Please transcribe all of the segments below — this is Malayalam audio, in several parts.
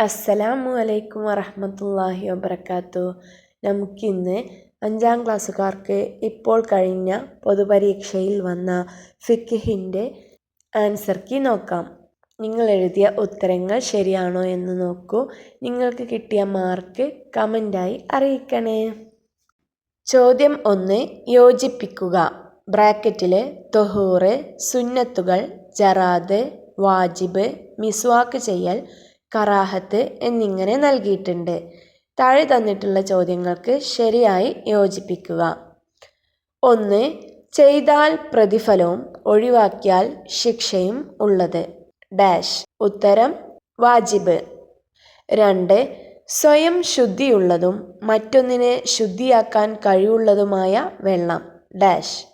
അസ്സലാമു അലൈക്കും വറഹ്മത്തുള്ളാഹി വബർക്കാത്തു നമുക്കിന്ന് അഞ്ചാം ക്ലാസ്സുകാർക്ക് ഇപ്പോൾ കഴിഞ്ഞ പൊതുപരീക്ഷയിൽ വന്ന ഫിക്കിഹിന്റെ ആൻസർ കീ നോക്കാം. നിങ്ങൾ എഴുതിയ ഉത്തരങ്ങൾ ശരിയാണോ എന്ന് നോക്കൂ. നിങ്ങൾക്ക് കിട്ടിയ മാർക്ക് കമന്റായി അറിയിക്കണേ. ചോദ്യം ഒന്ന് യോജിപ്പിക്കുക. ബ്രാക്കറ്റിലെ തൊഹൂറ് സുന്നത്തുകൾ ജറാദ് വാജിബ് മിസ്വാക്ക് ചെയ്യൽ കറാഹത്ത് എന്നിങ്ങനെ നൽകിയിട്ടുണ്ട്. താഴെ തന്നിട്ടുള്ള ചോദ്യങ്ങൾക്ക് ശരിയായി യോജിപ്പിക്കുക. ഒന്ന് ചെയ്താൽ പ്രതിഫലവും ഒഴിവാക്കിയാൽ ശിക്ഷയും ഉള്ളത്. ഡാഷ് ഉത്തരം വാജിബ്. രണ്ട് സ്വയം ശുദ്ധിയുള്ളതും മറ്റൊന്നിനെ ശുദ്ധിയാക്കാൻ കഴിവുള്ളതുമായ വെള്ളം. ഡാഷ്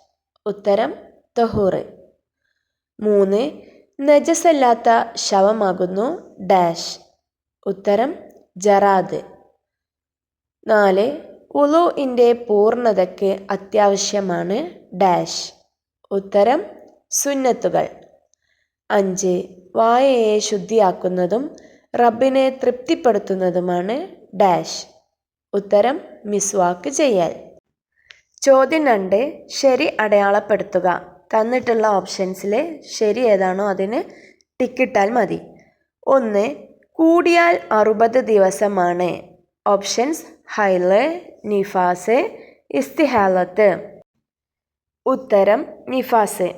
ഉത്തരം തൊഹൂറ്. മൂന്ന് നജസല്ലാത്ത ശവമാകുന്നു ഡാഷ്. ഉത്തരം ജറാദ്. നാല് ഉളുഇന്റെ പൂർണതയ്ക്ക് അത്യാവശ്യമാണ് ഡാഷ്. ഉത്തരം സുന്നത്തുകൾ. അഞ്ച് വായയെ ശുദ്ധിയാക്കുന്നതും റബ്ബിനെ തൃപ്തിപ്പെടുത്തുന്നതുമാണ് ഡാഷ്. ഉത്തരം മിസ്വാക്ക് ചെയ്യൽ. ചോദ്യം രണ്ട് ശരി അടയാളപ്പെടുത്തുക. തന്നിട്ടുള്ള ഓപ്ഷൻസിൽ ശരി ഏതാണോ അതിന് ടിക്കിട്ടാൽ മതി. ഒന്ന് കൂടിയാൽ അറുപത് ദിവസമാണ്. ഓപ്ഷൻസ് ഹൈൽ നിഫാസ് ഇസ്തിഹാലത്ത്. ഉത്തരം നിഫാസ്.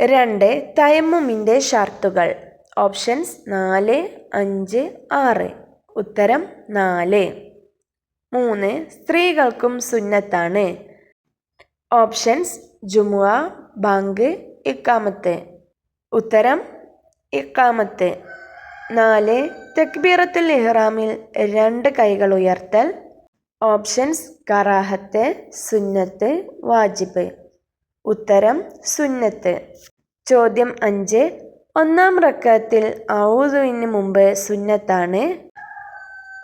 രണ്ട് തയമ്മുമിന്റെ ഷർത്തുകൾ. ഓപ്ഷൻസ് നാല് അഞ്ച് ആറ്. ഉത്തരം നാല്. മൂന്ന് സ്ത്രീകൾക്കും സുന്നത്താണ്. ഓപ്ഷൻസ് ജുമുഅ ബാങ്ക് ഇക്കാമത്ത് ഉത്തരം ഇക്കാമത്ത്. നാല് തക്ബീറത്തുൽ ഇഹ്റാമിൽ രണ്ട് കൈകൾ ഉയർത്തൽ. ഓപ്ഷൻസ് കറാഹത്ത് സുന്നത്ത് വാജിബ്. ഉത്തരം സുന്നത്ത്. ചോദ്യം അഞ്ച് ഒന്നാം റക്കത്തിൽ ഔദുവിന് മുമ്പ് സുന്നത്താണ്.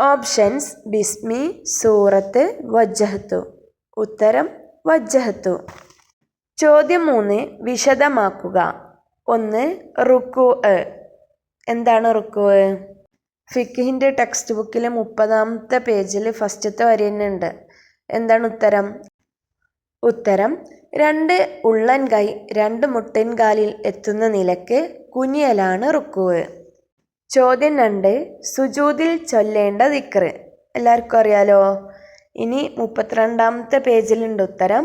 ഓപ്ഷൻസ് ബിസ്മി സൂറത്ത് വജ്ജഹത്തു ഉത്തരം വജ്ജഹത്തു ചോദ്യം മൂന്ന് വിശദമാക്കുക. ഒന്ന് റുക്കു എന്താണ് റുക്കു ഫിക്കിഹിന്റെ ടെക്സ്റ്റ് ബുക്കിൽ മുപ്പതാമത്തെ പേജിൽ ഫസ്റ്റത്തെ വരി തന്നെ ഉണ്ട്. എന്താണ് ഉത്തരം? ഉത്തരം രണ്ട് ഉള്ളൻ കൈ രണ്ട് മുട്ടൻകാലിൽ എത്തുന്ന നിലയ്ക്ക് കുനിയലാണ് റുക്കുവ് ചോദ്യം രണ്ട് സുജൂതിൽ ചൊല്ലേണ്ട ദിക്റ്. എല്ലാവർക്കും അറിയാലോ? ഇനി മുപ്പത്തിരണ്ടാമത്തെ പേജിലുണ്ട് ഉത്തരം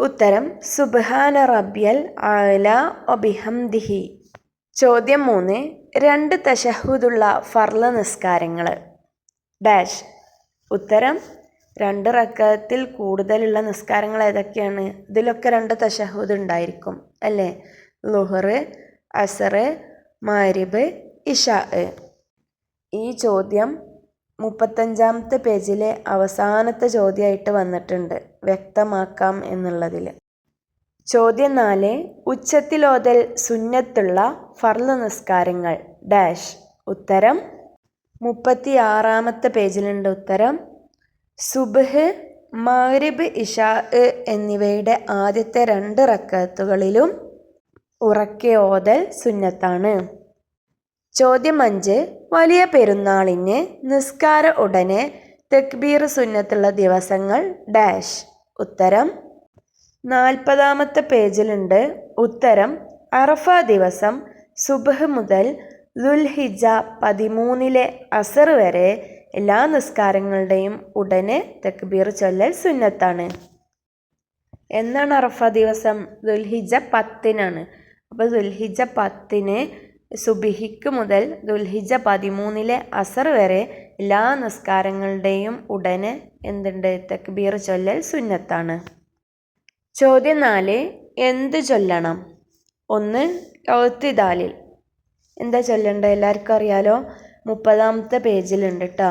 ഉത്തരം സുബ്ഹാന റബ്യൽ ആല ഒബിഹംദിഹി ചോദ്യം മൂന്ന് രണ്ട് തശഹുദുള്ള ഫർള നിസ്കാരങ്ങൾ ഡാഷ്. ഉത്തരം രണ്ട് റക്കത്തിൽ കൂടുതലുള്ള നിസ്കാരങ്ങൾ ഏതൊക്കെയാണ്? ഇതിലൊക്കെ രണ്ട് തശഹുദ് ഉണ്ടായിരിക്കും അല്ലേ? ലുഹർ അസർ മാരിബ് ഇഷാ. ഈ ചോദ്യം മുപ്പത്തഞ്ചാമത്തെ പേജിലെ അവസാനത്തെ ചോദ്യമായിട്ട് വന്നിട്ടുണ്ട്. വ്യക്തമാക്കാം എന്നുള്ളതിൽ ചോദ്യം നാല് ഉച്ചത്തിലോതൽ സുന്നത്തുള്ള ഫർൾ നിസ്കാരങ്ങൾ. ഡാഷ്. ഉത്തരം മുപ്പത്തി ആറാമത്തെ പേജിലുണ്ട് ഉത്തരം സുബഹ് മാരിബ് ഇഷാ എന്നിവയുടെ ആദ്യത്തെ രണ്ട് റക്കത്തുകളിലും ഉറക്കെ ഓതൽ സുന്നത്താണ്. ചോദ്യം അഞ്ച് വലിയ പെരുന്നാളിന് നിസ്കാര ഉടനെ തെക്ബീർ സുന്നത്തുള്ള ദിവസങ്ങൾ ഡാഷ്. ഉത്തരം. നാൽപ്പതാമത്തെ പേജിലുണ്ട്. ഉത്തരം. അറഫ ദിവസം സുബഹ് മുതൽ ദുൽഹിജ പതിമൂന്നിലെ അസർ വരെ എല്ലാ നിസ്കാരങ്ങളുടെയും ഉടനെ തെക്ബീർ ചൊല്ലൽ സുന്നത്താണ്. എന്നാണ് അറഫ ദിവസം? ദുൽഹിജ പത്തിനാണ്. അപ്പോൾ ദുൽഹിജ പത്തിന് സുബിഹിക്ക് മുതൽ ദുൽഹിജ പതിമൂന്നിലെ അസർ വരെ എല്ലാ നിസ്കാരങ്ങളുടെയും ഉടനെ എന്തുണ്ട്? തക്ബീർ ചൊല്ലൽ സുന്നത്താണ്. ചോദ്യം നാല് എന്ത് ചൊല്ലണം? ഒന്ന് ഔത്തിദാലിൽ. എന്താ ചൊല്ലണ്ടത്? എല്ലാവർക്കും അറിയാലോ? മുപ്പതാമത്തെ പേജിലുണ്ട് കേട്ടോ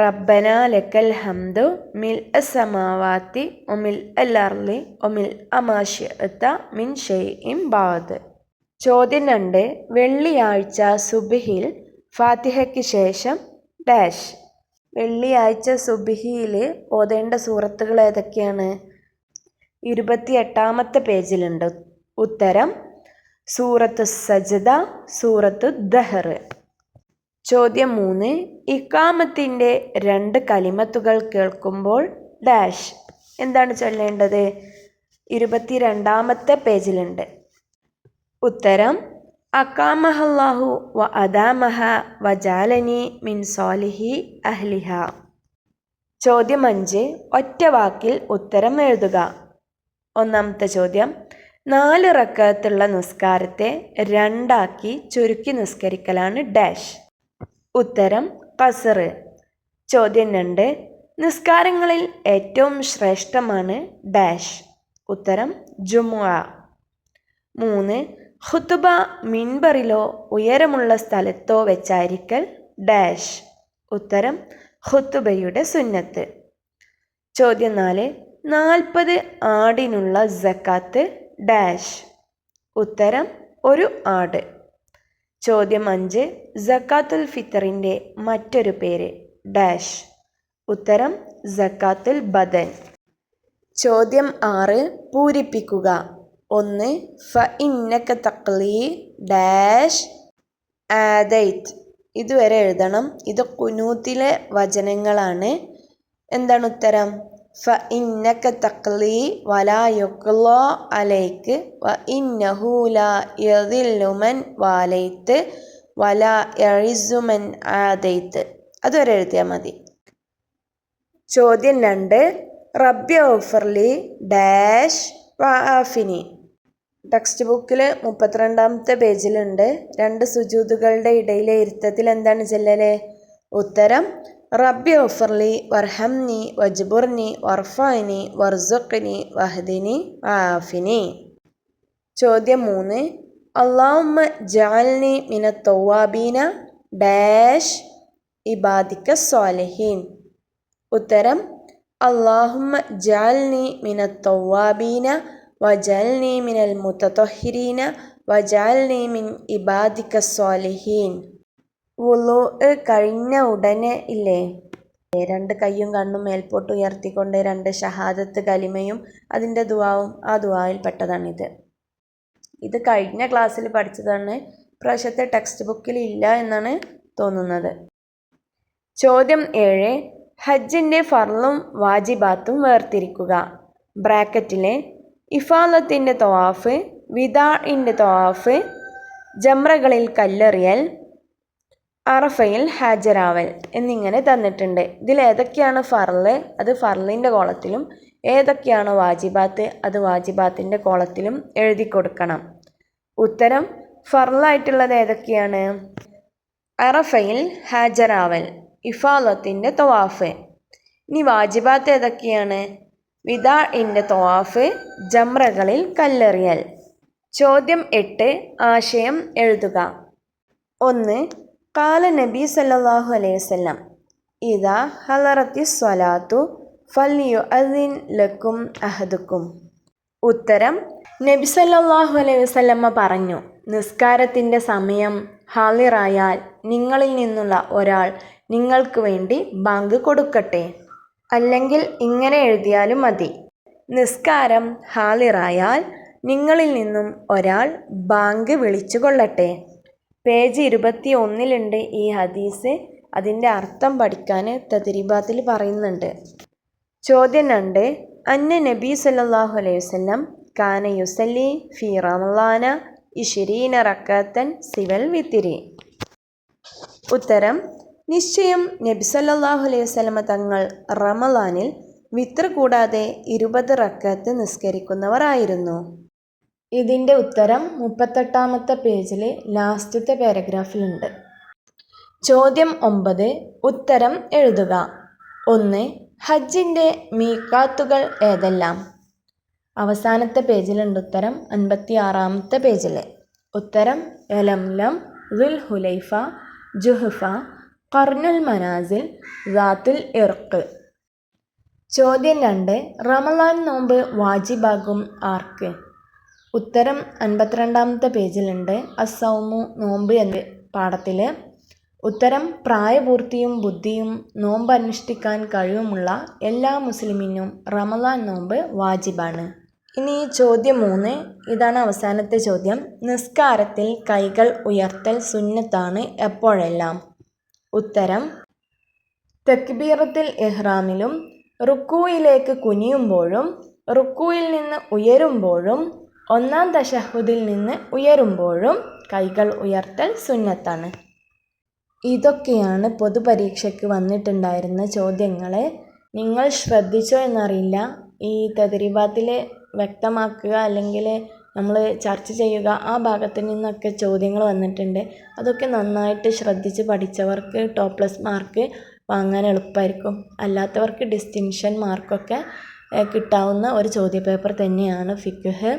റബ്ബന ലക്കൽ ഹംദു മിൽ അസമാവാത്തി ഒമിൽ അല്ലർലി ഒമിൽ അമാഷ്യത്ത മിൻ ഷെയ് ഇം ബാദ്. ചോദ്യം രണ്ട്. വെള്ളിയാഴ്ച സുബിഹിൽ ഫാത്തിഹയ്ക്ക് ശേഷം ഡാഷ്. വെള്ളിയാഴ്ച സുബിഹിയിൽ ഓതേണ്ട സൂറത്തുകൾ ഏതൊക്കെയാണ്? ഇരുപത്തി എട്ടാമത്തെ പേജിലുണ്ട്. ഉത്തരം സൂറത്ത് സജദ സൂറത്ത് ദഹർ. ചോദ്യം മൂന്ന്. ഇക്കാമത്തിന്റെ രണ്ട് കലിമത്തുകൾ കേൾക്കുമ്പോൾ ഡാഷ്. എന്താണ് ചൊല്ലേണ്ടത്? ഇരുപത്തിരണ്ടാമത്തെ പേജിലുണ്ട്. ഉത്തരം അക്കാമഹല്ലാഹു വ അദാമഹ വ ജാലനി മിൻ സോലിഹി അഹ്ലിഹ. ചോദ്യം അഞ്ച് ഒറ്റ വാക്കിൽ ഉത്തരം എഴുതുക. ഒന്നാമത്തെ ചോദ്യം നാല് റക്കത്തുള്ള നിസ്കാരത്തെ രണ്ടാക്കി ചുരുക്കി നിസ്കരിക്കലാണ് ഡാഷ്. ഉത്തരം കസറ് ചോദ്യം രണ്ട് നിസ്കാരങ്ങളിൽ ഏറ്റവും ശ്രേഷ്ഠമാണ് ഡാഷ്. ഉത്തരം ജുമുഅ. മൂന്ന് ഖുതുബ മിൻബറിലോ ഉയരമുള്ള സ്ഥലത്തോ വെച്ചായിരിക്കൽ ഡാഷ്. ഉത്തരം ഖുത്തുബയുടെ സുന്നത്ത്. ചോദ്യം നാല് നാൽപ്പത് ആടിനുള്ള ജക്കാത്ത് ഡാഷ്. ഉത്തരം ഒരു ആട്. ചോദ്യം അഞ്ച് ജക്കാത്തുൽ ഫിത്തറിന്റെ മറ്റൊരു പേര് ഡാഷ്. ഉത്തരം ജക്കാത്തുൽ ബദൻ. ചോദ്യം ആറ് പൂരിപ്പിക്കുക. ഒന്ന് ഫ ഇന്നക്ക തക്ലി ഡാഷ് ആദൈറ്റ് ഇതുവരെ എഴുതണം. ഇത് കുനൂത്തിലെ വചനങ്ങളാണ്. എന്താണ് ഉത്തരം? ഫ ഇന്നക്ക തക്ലി വലാ യുക്ലോ അലൈക്ക് വ ഇന്നഹൂല യദില്ലുമൻ വാലൈത്ത് വലാ എഴിസുമൻ ആദൈത്ത് അതുവരെ എഴുതിയാൽ മതി. ചോദ്യം രണ്ട് റബ്യ ഓഫർലി ഡാഷ് വാഫിനി ടെക്സ്റ്റ് ബുക്കിൽ മുപ്പത്തിരണ്ടാമത്തെ പേജിലുണ്ട്. രണ്ട് സുജൂതുകളുടെ ഇടയിലെ ഇരുത്തത്തിൽ എന്താണ് ചെല്ലല്? ഉത്തരം റബ്ബി ഓഫർലി വർഹംനി വജ്ബുർനി വർഫാനി വർസുഖ്നി വഹദിനി ആഫിനി. ചോദ്യം മൂന്ന് അള്ളാഹുമ്മ ജാൽനി മിന തൗവാബീന ഡാഷ് ഇബാദിക്ക സ്വാലഹീൻ. ഉത്തരം അള്ളാഹുമ്മ ജാൽനി മിന തൗവാബീന വജാൽനി മിനൽ മുത്തത്തൊഹിരീന വജാൽനി മിൻ ഇബാദിക്ക സ്വാലിഹീൻ. വുളു കഴിഞ്ഞ ഉടനെ ഇല്ലേ? രണ്ട് കൈയും കണ്ണും മേൽപോട്ട് ഉയർത്തിക്കൊണ്ട് രണ്ട് ഷഹാദത്ത് കലിമയും അതിന്റെ ദുവാവും ആ ദുവായിൽ പെട്ടതാണിത്. ഇത് കഴിഞ്ഞ ക്ലാസ്സിൽ പഠിച്ചതാണ്. പ്രാവശ്യത്തെ ടെക്സ്റ്റ് ബുക്കിൽ ഇല്ല എന്നാണ് തോന്നുന്നത്. ചോദ്യം ഏഴ് ഹജ്ജിന്റെ ഫർളും വാജിബാത്തും വേർതിരിക്കുക. ബ്രാക്കറ്റിലെ ഇഫാലത്തിന്റെ തവാഫ് വിദാഇന്റെ തവാഫ് ജമ്രകളിൽ കല്ലെറിയൽ അറഫയിൽ ഹാജരാവൽ എന്നിങ്ങനെ തന്നിട്ടുണ്ട്. ഇതിൽ ഏതൊക്കെയാണ് ഫർൾ? അത് ഫർളിന്റെ കോളത്തിലും ഏതൊക്കെയാണ് വാജിബാത്ത്? അത് വാജിബാത്തിന്റെ കോളത്തിലും എഴുതി കൊടുക്കണം. ഉത്തരം ഫർളായിട്ടുള്ളത് ഏതൊക്കെയാണ്? അറഫയിൽ ഹാജരാവൽ ഇഫാലത്തിന്റെ തൊവാഫ്. ഇനി വാജിബാത്ത് ഏതൊക്കെയാണ്? വിദാഇന്റെ തോവാഫ് ജമ്രകളിൽ കല്ലെറിയൽ. ചോദ്യം എട്ട് ആശയം എഴുതുക. ഒന്ന് കാല നബി സല്ലാഹു അലൈഹി വസല്ലം. ഇതാ ഹലറത്തി സ്വലാത്തു ഫല്യു അദിൻ ലക്കും അഹദുക്കും. ഉത്തരം നബി സല്ലാഹു അലൈഹി വസ്ലമ്മ പറഞ്ഞു നിസ്കാരത്തിന്റെ സമയം ഹാളിറായാൽ നിങ്ങളിൽ നിന്നുള്ള ഒരാൾ നിങ്ങൾക്ക് വേണ്ടി ബാങ്ക് കൊടുക്കട്ടെ. അല്ലെങ്കിൽ ഇങ്ങനെ എഴുതിയാലും മതി. നിസ്കാരം ഹാളിറായാൽ നിങ്ങളിൽ നിന്നും ഒരാൾ ബാങ്ക് വിളിച്ചു കൊള്ളട്ടെ. പേജ് ഇരുപത്തി ഒന്നിലുണ്ട് ഈ ഹദീസ്. അതിന്റെ അർത്ഥം പഠിക്കാൻ തദ്രീബാത്തിൽ പറയുന്നുണ്ട്. ചോദ്യം രണ്ട്. അന്ന നബി സല്ലാഹു അലൈഹി വസ്ലം കാന യുസല്ലി ഫി റമളാന ഇഷിരീന റക്കത്തൻ സിവൽ വിത്തിരി. ഉത്തരം നിശ്ചയം നബി സല്ലല്ലാഹു അലൈഹി വസല്ലമ തങ്ങൾ റമലാനിൽ വിത്ര കൂടാതെ ഇരുപത് റക്കത്ത് നിസ്കരിക്കുന്നവരായിരുന്നു. ഇതിന്റെ ഉത്തരം മുപ്പത്തെട്ടാമത്തെ പേജിലെ ലാസ്റ്റത്തെ പാരഗ്രാഫിലുണ്ട്. ചോദ്യം ഒമ്പത് ഉത്തരം എഴുതുക. ഒന്ന് ഹജ്ജിന്റെ മീക്കാത്തുകൾ ഏതെല്ലാം? അവസാനത്തെ പേജിലുണ്ട് ഉത്തരം അൻപത്തി ആറാമത്തെ പേജിൽ ഉത്തരം എലംലം ദുൽ ഹുലൈഫ ജുഹഫ കർനുൽ മനാസിൽ റാത്തുൽ ഇർക്ക് ചോദ്യം രണ്ട് റമലാൻ നോമ്പ് വാജിബാകും ആർക്ക്? ഉത്തരം അൻപത്തിരണ്ടാമത്തെ പേജിലുണ്ട്. അസൗമു നോമ്പ് എന്ന പാഠത്തിൽ ഉത്തരം പ്രായപൂർത്തിയും ബുദ്ധിയും നോമ്പ് അനുഷ്ഠിക്കാൻ കഴിവുമുള്ള എല്ലാ മുസ്ലിമിനും റമലാൻ നോമ്പ് വാജിബാണ്. ഇനി ചോദ്യം മൂന്ന് ഇതാണ് അവസാനത്തെ ചോദ്യം. നിസ്കാരത്തിൽ കൈകൾ ഉയർത്തൽ സുന്നത്താണ് എപ്പോഴെല്ലാം? ഉത്തരം തക്ബീറത്തിൽ ഇഹ്റാമിലും റുക്കൂയിലേക്ക് കുനിയുമ്പോഴും റുക്കൂയിൽ നിന്ന് ഉയരുമ്പോഴും ഒന്നാം ദശഹുദിൽ നിന്ന് ഉയരുമ്പോഴും കൈകൾ ഉയർത്തൽ സുന്നത്താണ്. ഇതൊക്കെയാണ് പൊതുപരീക്ഷയ്ക്ക് വന്നിട്ടുണ്ടായിരുന്ന ചോദ്യങ്ങളെ നിങ്ങൾ ശ്രദ്ധിച്ചോ എന്നറിയില്ല. ഈ തദ്രീബാത്തിൽ വ്യക്തമാക്കുക അല്ലെങ്കിൽ നമ്മൾ ചർച്ച ചെയ്യുക ആ ഭാഗത്ത് നിന്നൊക്കെ ചോദ്യങ്ങൾ വന്നിട്ടുണ്ട്. അതൊക്കെ നന്നായിട്ട് ശ്രദ്ധിച്ച് പഠിച്ചവർക്ക് ടോപ്പ് പ്ലസ് മാർക്ക് വാങ്ങാൻ എളുപ്പമായിരിക്കും അല്ലാത്തവർക്ക് ഡിസ്റ്റിങ്ഷൻ മാർക്കൊക്കെ കിട്ടാവുന്ന ഒരു ചോദ്യപേപ്പർ തന്നെയാണ് ഫിക്ഹ്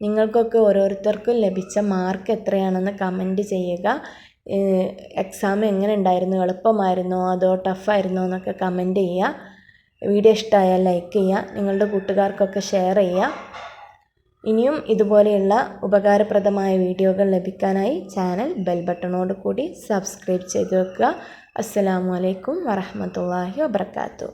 നിങ്ങൾക്കൊക്കെ ഓരോരുത്തർക്കും ലഭിച്ച മാർക്ക് എത്രയാണെന്ന് കമന്റ് ചെയ്യുക. എക്സാം എങ്ങനെ ഉണ്ടായിരുന്നു? എളുപ്പമായിരുന്നോ? അതോ ടഫായിരുന്നോ എന്നൊക്കെ കമന്റ് ചെയ്യുക. വീഡിയോ ഇഷ്ടമായാൽ ലൈക്ക് ചെയ്യുക. നിങ്ങളുടെ കൂട്ടുകാർക്കൊക്കെ ഷെയർ ചെയ്യുക. ഇനിയും ഇതുപോലെയുള്ള ഉപകാരപ്രദമായ വീഡിയോകൾ ലഭിക്കാനായി ചാനൽ ബെൽ ബട്ടണോട് കൂടി സബ്സ്ക്രൈബ് ചെയ്ത് വെക്കുക. അസ്സാം വലൈക്കും വറഹമത്തല്ലാഹി വബർക്കാത്തു